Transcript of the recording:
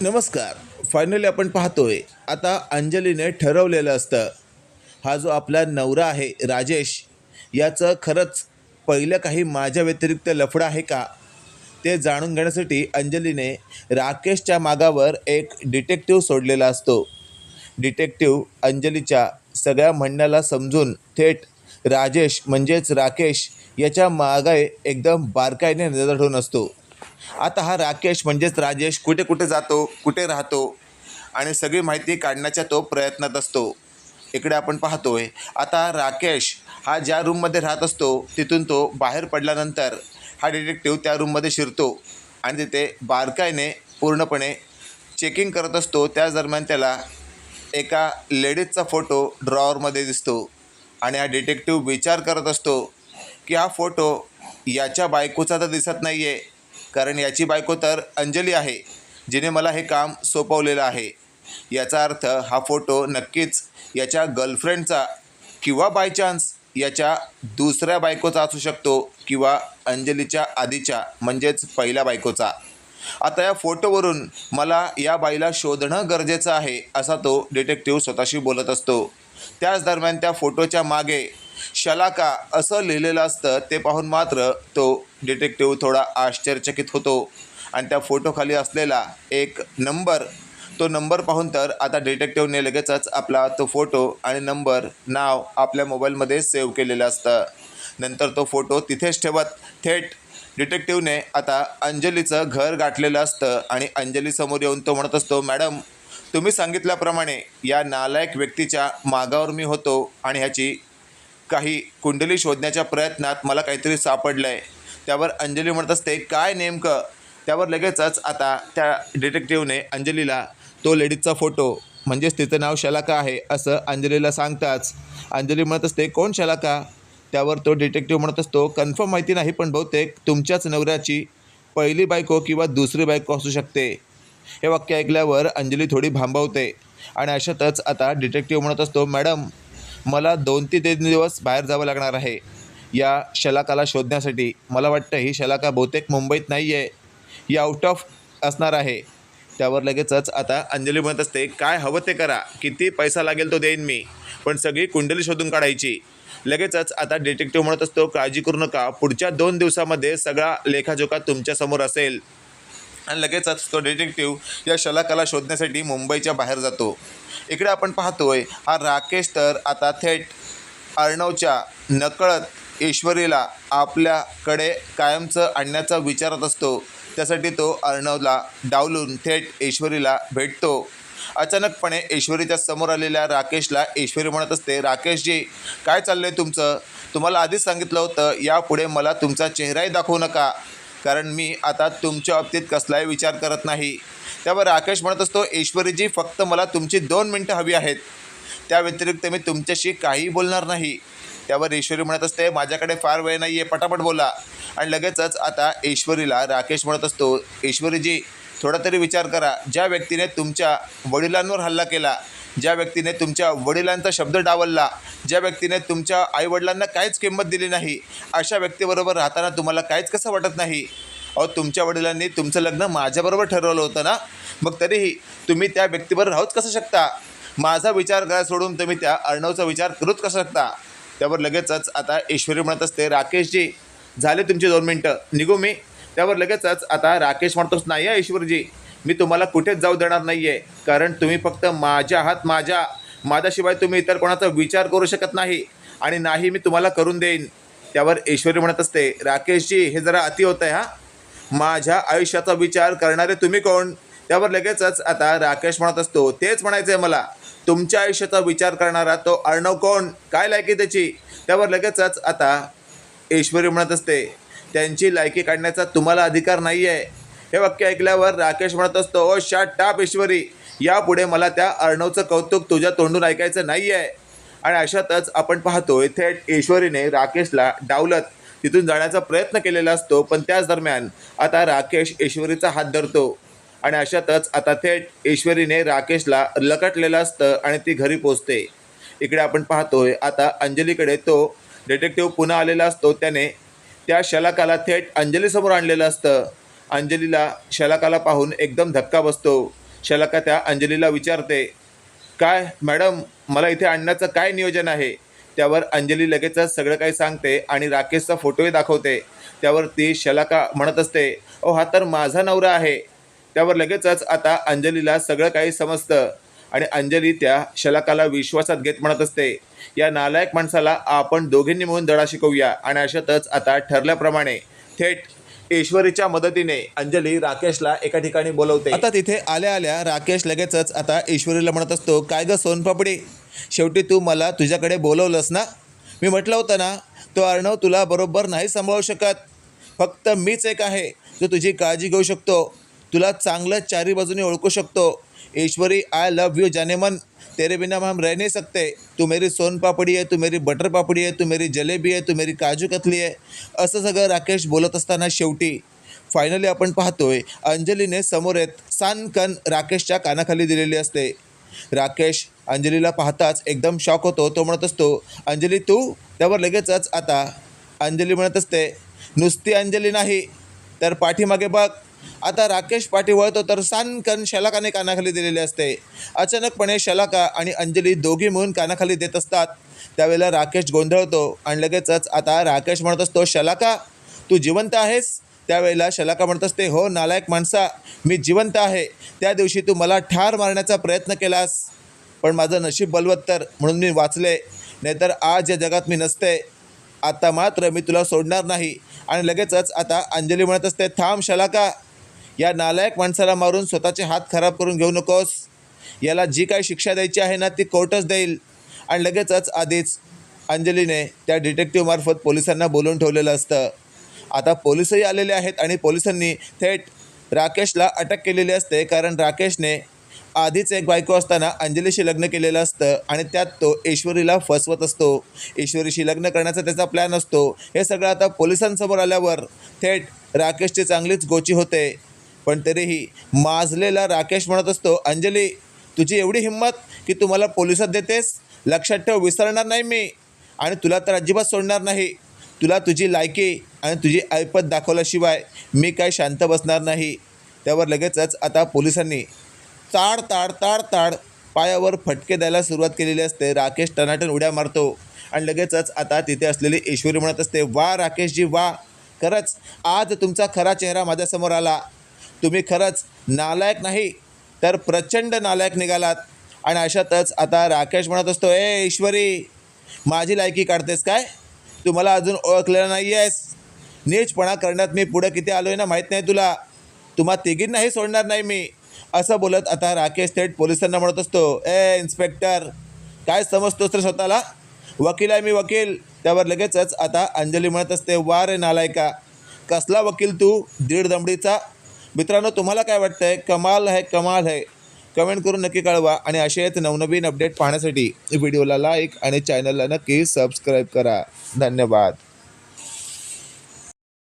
नमस्कार. फायनली आपण पाहतोय. आता अंजलीने ठरवलेलं असतं. हा जो आपला नवरा आहे राजेश याचं खरंच पहिलं काही माझ्या व्यतिरिक्त लफडं आहे का? ते जाणून घेण्यासाठी अंजलीने राकेशच्या मागावर एक डिटेक्टिव्ह सोडलेला असतो. डिटेक्टिव्ह अंजलीच्या सगळ्या म्हणण्याला समजून थेट राजेश म्हणजेच राकेश याच्या मागे एकदम बारकाईने नजर ठेवून असतो. आता हा राकेश म्हणजेच राजेश कुठे कुठे जातो कुठे राहतो आणि सगळी माहिती काढण्याच्या तो प्रयत्नात असतो. इकडे आपण पाहतोय आता राकेश हा ज्या रूममध्ये राहत असतो तिथून तो बाहेर पडल्यानंतर हा डिटेक्टिव्ह त्या रूममध्ये शिरतो आणि तिथे बारकाईने पूर्णपणे चेकिंग करत असतो. त्याच दरम्यान त्याला एका लेडीजचा फोटो ड्रॉवरमध्ये दिसतो आणि हा डिटेक्टिव्ह विचार करत असतो की हा फोटो याच्या बायकोचा तर दिसत नाही आहे कारण याची बायको तर अंजली आहे जिने मला हे काम सोपवलेलं आहे. याचा अर्थ हा फोटो नक्कीच याच्या गर्लफ्रेंडचा किंवा बाय चान्स याच्या दुसऱ्या बायकोचा असू शकतो किंवा अंजलीच्या आधीच्या म्हणजेच पहिल्या बायकोचा. आता या फोटोवरून मला या बाईला शोधणं गरजेचं आहे असा तो डिटेक्टिव्ह स्वतःशी बोलत असतो. त्याच दरम्यान त्या फोटोच्या मागे शलाका असं लिहिलेलं असतं ते पाहून मात्र तो डिटेक्टिव्ह थोडा आश्चर्यचकित होतो. आणि त्या फोटोखाली असलेला एक नंबर तो नंबर पाहून तर आता डिटेक्टिव्हने लगेचच आपला तो फोटो आणि नंबर नाव आपल्या मोबाईलमध्ये सेव्ह केलेलं असतं. नंतर तो फोटो तिथेच ठेवत थेट डिटेक्टिव्हने आता अंजलीचं घर गाठलेलं असतं आणि अंजलीसमोर येऊन तो म्हणत असतो मॅडम तुम्ही सांगितल्याप्रमाणे या नालायक व्यक्तीच्या मागावर मी होतो आणि ह्याची काही कुंडली शोधण्याच्या प्रयत्नात मला काहीतरी सापडलं आहे त्यावर अंजली म्हणत असते काय नेमकं? त्यावर लगेचच आता त्या डिटेक्टिव्हने अंजलीला तो लेडीजचा फोटो म्हणजेच तिचं नाव शलाका आहे असं अंजलीला सांगताच अंजली म्हणत असते कोण शलाका? त्यावर तो डिटेक्टिव्ह म्हणत असतो कन्फर्म माहिती नाही पण बहुतेक तुमच्याच नवऱ्याची पहिली बायको किंवा दुसरी बायको असू शकते. हे वाक्य ऐकल्यावर अंजली थोडी भांबवते आणि अशातच आता डिटेक्टिव्ह म्हणत असतो मॅडम मला दोन ते तीन दिवस बाहेर जावं लागणार आहे. या शलाकाला शोधण्यासाठी. मला वाटतं ही शलाका बहुतेक मुंबईत नाही आहे ही आउट ऑफ असणार आहे. त्यावर लगेचच आता अंजली म्हणत असते काय हवं ते करा. किती पैसा लागेल तो देईन मी. पण सगळी कुंडली शोधून काढायची. लगेचच आता डिटेक्टिव्ह म्हणत असतो काळजी करू नका. पुढच्या दोन दिवसामध्ये सगळा लेखाजोखा तुमच्यासमोर असेल. आणि लगेचच तो डिटेक्टिव्ह या शलाकाला शोधण्यासाठी मुंबईच्या बाहेर जातो. इकडे आपण पाहतोय हा राकेश तर आता थेट अर्णवच्या नकळत ईश्वरीला आपल्याकडे कायमचं आणण्याचा विचारत असतो. त्यासाठी तो अर्णवला डावलून थेट ईश्वरीला भेटतो. अचानकपणे ईश्वरीच्या समोर आलेल्या राकेशला ईश्वरी म्हणत असते राकेशजी काय चाललंय तुमचं? तुम्हाला आधीच सांगितलं होतं यापुढे मला तुमचा चेहराही दाखवू नका. कारण मी आता तुमच्या बाबतीत कसलाही विचार करत नाही. त्यावर राकेश म्हणत असतो ईश्वरीजी फक्त मला तुमची दोन मिनटं हवी आहेत. त्या व्यतिरिक्त मी तुमच्याशी काहीही बोलणार नाही. त्यावर ईश्वरी म्हणत असते माझ्याकडे फार वेळ नाही आहे पटापट बोला. आणि लगेचच आता ईश्वरीला राकेश म्हणत असतो ईश्वरीजी थोडा तरी विचार करा. ज्या व्यक्तीने तुमच्या वडिलांवर हल्ला केला ज्या व्यक्तीने तुमच्या वडिलांचा शब्द डावलला ज्या व्यक्तीने तुमच्या आईवडिलांना काहीच किंमत दिली नाही अशा व्यक्तीबरोबर राहताना तुम्हाला काहीच कसं वाटत नाही? अहो तुमच्या वडिलांनी तुमचं लग्न माझ्याबरोबर ठरवलं होतं ना? मग तरीही तुम्ही त्या व्यक्तीबरोबर राहूच कसं शकता? माझा विचार करा सोडून तुम्ही त्या अर्णवचा विचार करूच कसं शकता? त्यावर लगेचच आता ईश्वरी म्हणत असते राकेशजी झाले तुमचे दोन मिनटं निघू मी. त्यावर लगेचच आता राकेश म्हणतोच नाही आहे ईश्वरजी मी तुम्हाला कुठेच जाऊ देणार नाही आहे कारण तुम्ही फक्त माझ्या आहात माझ्या. माझ्याशिवाय तुम्ही इतर कोणाचा विचार करू शकत नाही आणि नाही मी तुम्हाला करून देईन. त्यावर ईश्वरी म्हणत असते राकेशजी हे जरा अति होतं आहे हा. माझ्या आयुष्याचा विचार करणारे तुम्ही कोण? त्यावर लगेचच आता राकेश म्हणत असतो तेच म्हणायचं आहे मला तुमच्या आयुष्याचा विचार करणारा तो अर्णव कोण? काय लायकी त्याची? त्यावर लगेचच आता ईश्वरी म्हणत असते त्यांची लायकी काढण्याचा तुम्हाला अधिकार नाही आहे हे वाक्य ऐकल्यावर राकेश म्हणत असतो ओ शाट टाप ईश्वरी यापुढे मला त्या अर्णवचं कौतुक तुझ्या तोंडून ऐकायचं नाही आहे आणि अशातच आपण पाहतोय थेट ईश्वरीने राकेशला डावलत तिथून जाण्याचा प्रयत्न केलेला असतो पण त्याच दरम्यान आता राकेश ईश्वरीचा हात धरतो. आणि अशातच आता थेट ईश्वरीने राकेशला लकटलेलं असतं आणि ती घरी पोचते. इकडे आपण पाहतोय आता अंजलीकडे तो डिटेक्टिव्ह पुन्हा आलेला असतो. त्याने त्या शलाकाला थेट अंजलीसमोर आणलेलं असतं. अंजलीला शलाकाला पाहून एकदम धक्का बसतो. शलाका त्या अंजलीला विचारते काय मॅडम मला इथे आणण्याचं काय नियोजन आहे? त्यावर अंजली लगेचच सगळं काही सांगते आणि राकेशचा फोटोही दाखवते. त्यावर ती शलाका म्हणत असते ओ हा तर माझा नवरा आहे. त्यावर लगेचच आता अंजलीला सगळं काही समजतं. आणि अंजली त्या शलाकाला विश्वासात घेत म्हणत असते या नालायक माणसाला आपण दोघींनी मिळून धडा शिकवूया. आणि अशातच आता ठरल्याप्रमाणे थेट ईश्वरीच्या मदतीने अंजली राकेशला एका ठिकाणी बोलवते. आता तिथे आल्या आल्या राकेश लगेचच आता ईश्वरीला म्हणत असतो काय ग सोनपापडी शेवटी तू मला तुझ्याकडे बोलवलंस ना? मी म्हटलं होतं ना तो अर्णव तुला बरोबर नाही सांभाळू शकत. फक्त मीच एक आहे जो तुझी काळजी घेऊ शकतो. तुला चांगलं चारी बाजूने ओळखू शकतो. ईश्वरी आय लव यू जाने मन तेरे बिना हम रह नहीं सकते. तू मेरी सोन पापडी आहे तू मेरी बटर पापडी आहे तू मेरी जलेबी आहे तू मेरी काजू कतली आहे असं सगळं राकेश बोलत असताना शेवटी फायनली आपण पाहतोय अंजलीने समोर येत सानकन राकेशच्या कानाखाली दिलेली असते. राकेश अंजलीला पाहताच एकदम शॉक होतो तो म्हणत असतो अंजली तू? त्यावर लगेचच आता. अंजली म्हणत असते नुसती अंजली नाही. तर पाठीमागे बघ. आता राकेश पाठी वळतो तर सानकन शलाकाने कानाखाली दिलेली असते. अचानकपणे शलाका आणि अंजली दोघी मिळून कानाखाली देत असतात. त्यावेळेला राकेश गोंधळतो आणि लगेचच आता राकेश म्हणत असतो शलाका तू जिवंत आहेस? त्यावेळेला शलाका म्हणत असते हो नालायक माणसा मी जिवंत आहे. त्या दिवशी तू मला ठार मारण्याचा प्रयत्न केलास. पण माझं नशीब बलवत्तर म्हणून मी वाचले. नाहीतर आज या जगात मी नसते. आता मात्र मी तुला सोडणार नाही. आणि लगेचच आता अंजली म्हणत असते थांब शलाका या नालायक माणसाला मारून स्वतःचे हात खराब करून घेऊ नकोस. याला जी काही शिक्षा द्यायची आहे ना ती कोर्टच देईल. आणि लगेचच आधीच अंजलीने त्या डिटेक्टिव्हमार्फत पोलिसांना बोलवून ठेवलेलं असतं. आता पोलिसही आलेले आहेत आणि पोलिसांनी थेट राकेशला अटक केलेली असते कारण राकेशने आधीच एक बायको असताना अंजलीशी लग्न केलेलं असतं आणि त्यात तो ईश्वरीला फसवत असतो. ईश्वरीशी लग्न करण्याचा त्याचा प्लॅन असतो. हे सगळं आता पोलिसांसमोर आल्यावर थेट राकेशची चांगलीच गोची होते. पण तरीही माजलेला राकेश म्हणत असतो अंजली तुझी एवढी हिंमत की तू मला पोलिसात देतेस? लक्षात ठेव विसरणार नाही मी. आणि तुला तर अजिबात सोडणार नाही. तुला तुझी लायकी आणि तुझी ऐपत दाखवल्याशिवाय मी काय शांत बसणार नाही. त्यावर लगेचच आता पोलिसांनी ताड ताड ताड ताड पायावर फटके द्यायला सुरुवात केलेली असते. राकेश टनाटन उड्या मारतो आणि लगेचच आता तिथे असलेली ईश्वरी म्हणत असते वा राकेशजी वा. खरंच आज तुमचा खरा चेहरा माझ्यासमोर आला. तुम्ही खरंच नालायक नाही तर प्रचंड नालायक निघालात. आणि अशातच आता राकेश म्हणत असतो ए ईश्वरी माझी लायकी काढतेस काय? तू मला अजून ओळखलेलं नाही आहेस नीचपणा करण्यात मी पुढं किती आलो आहे ना माहीत नाही तुला. तुम्हा तिघींनाही सोडणार नाही मी. असं बोलत आता राकेश थेट पोलिसांना म्हणत असतो ए इन्स्पेक्टर काय समजतोस तर स्वतःला? वकील आहे मी वकील. त्यावर लगेचच आता अंजली म्हणत असते वा रे नालायका कसला वकील तू? दीड दमडीचा मित्रांनो तुम्हाला काय वाटतंय? कमाल आहे कमाल आहे. कमेंट करून नक्की कळवा आणि असेच नवनवीन अपडेट पाहण्यासाठी व्हिडिओला लाईक आणि चॅनलला नक्की सबस्क्राईब करा. धन्यवाद.